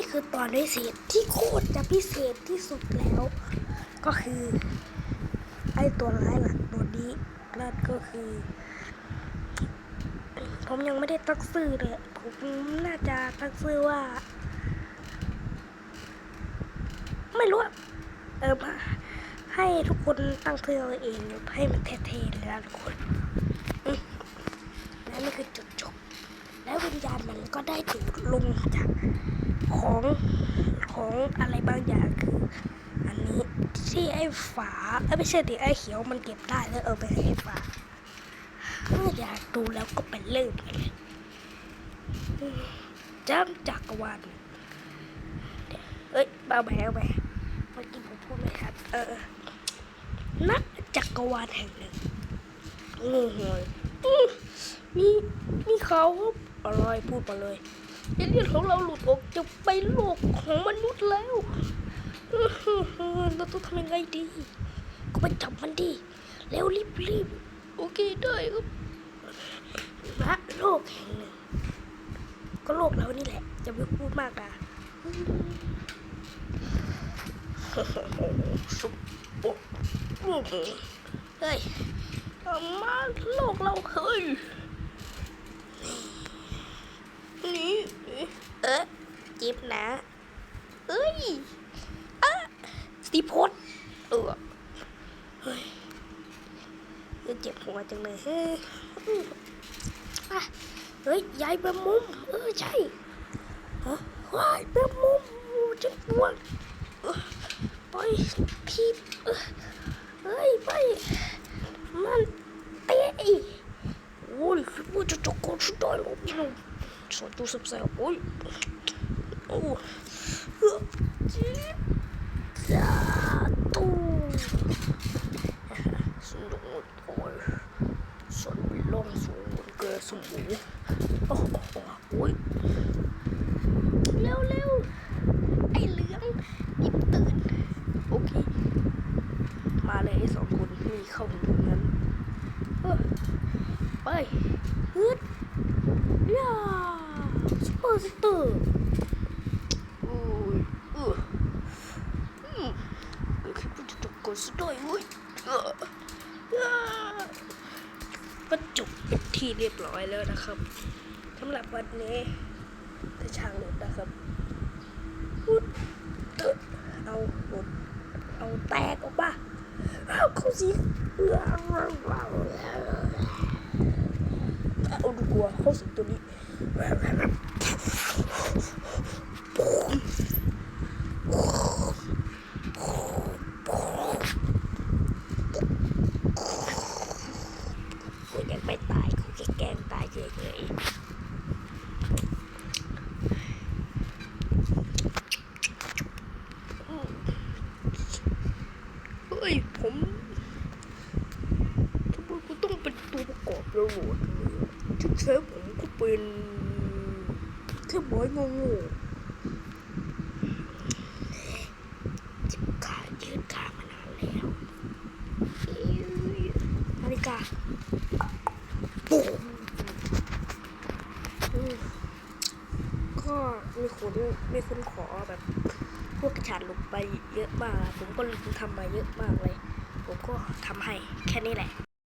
นี่คือตอนพิเศษที่โคตรจะพิเศษที่สุดแล้ว ก็คือไอตัวร้ายหลักตัวนี้นั่นก็คือ ผมยังไม่ได้ตั้งชื่อเลยผมน่าจะตั้งชื่อว่า ไม่รู้เออมาให้ทุกคนตั้งชื่อเอาเองให้มันเท่ๆเลยนะทุกคนและนี่คือจุดจบ แล้ววิญญาณมันก็ได้ถูกลงจาก ของของอะไรบางอย่างคืออันนี้ที่ไอ้ฝาเอ้ไม่ใช่ดิไอ้เขียวมันเก็บได้แล้วเอาไปให้ไอ้ฝาถ้าอยากดูแล้วก็ไปเริ่มกันเลยอืมจ้ำจักรวาลเอ้ยเบาแบวแบเมื่อกี้ผมพูดไม่ชัดเออณจักรวาลแห่งหนึ่งงูหอยมีมีเขาอะไรพูดมาเลย เอเลี่ยนของเราหลุดออกจะไปโลกของมนุษย์แล้วเราต้องทำยังไงดี ก็ไปจับมันดีเร็วรีบรีบโอเคได้ครับณโลกแห่งหนึ่ง ก็โลกเรานี่แหละจะไม่พูดมากนะสุบโอ้โหเฮ้ยมาโลกเราเฮ้ยนี่ เอ๊ะจิบนะเอ้ยอะสตีพสเออเฮ้ยเจ็บหัวจังเลยเฮ้ยอะเฮ้ยยายแบบมุมเออใช่ฮะวายแบบมุมฉันปวดไปพี่เฮ้ยไปมันเตะอีโอ้ยคิดว่าจะจกกดสุดดอยโอ้เออจิ๊บจ้าตูสนุกโอ้ยสนวิลล่อง สูงบนเกลือสมูโอ้โหโอ้ยเร็วเร็วไอ้เหลืองหยิบตื่นโอเคมาเลยไอ้สองคนที่เข้าถึงตรงนั้นเออไปฮึดย่าซุปเปอร์ สเตอร์โอ้ยเอออืมเดี๋ยวคิดว่าจะจบก่อนสักหน่อยเว้ยเอออ่าก็จบเป็นที่เรียบร้อยแล้วนะครับสำหรับวันนี้ถ้าช่างหลุดนะครับพูดเออเอาหลุดเอาแตกออกมาเอาเขาสิเอาดูกลัวเข้าสิงตัวนี้ กูยังไม่ตายกูแค่แกล้งตายเฉยๆเฮ้ยผมทำไมกูต้องเป็นตัวประกอบตลอดเลยอะชุดเชฟผมก็เป็น แค่บอยงงๆจิบขายืดขามานานแล้วนาฬิกาปุ๊บก็มีคนมีคนขอแบบ พวกกระชาดลงไปเยอะมาก ผมก็ลยทำมาเยอะมากเลย ผมก็ทำให้แค่นี้แหละ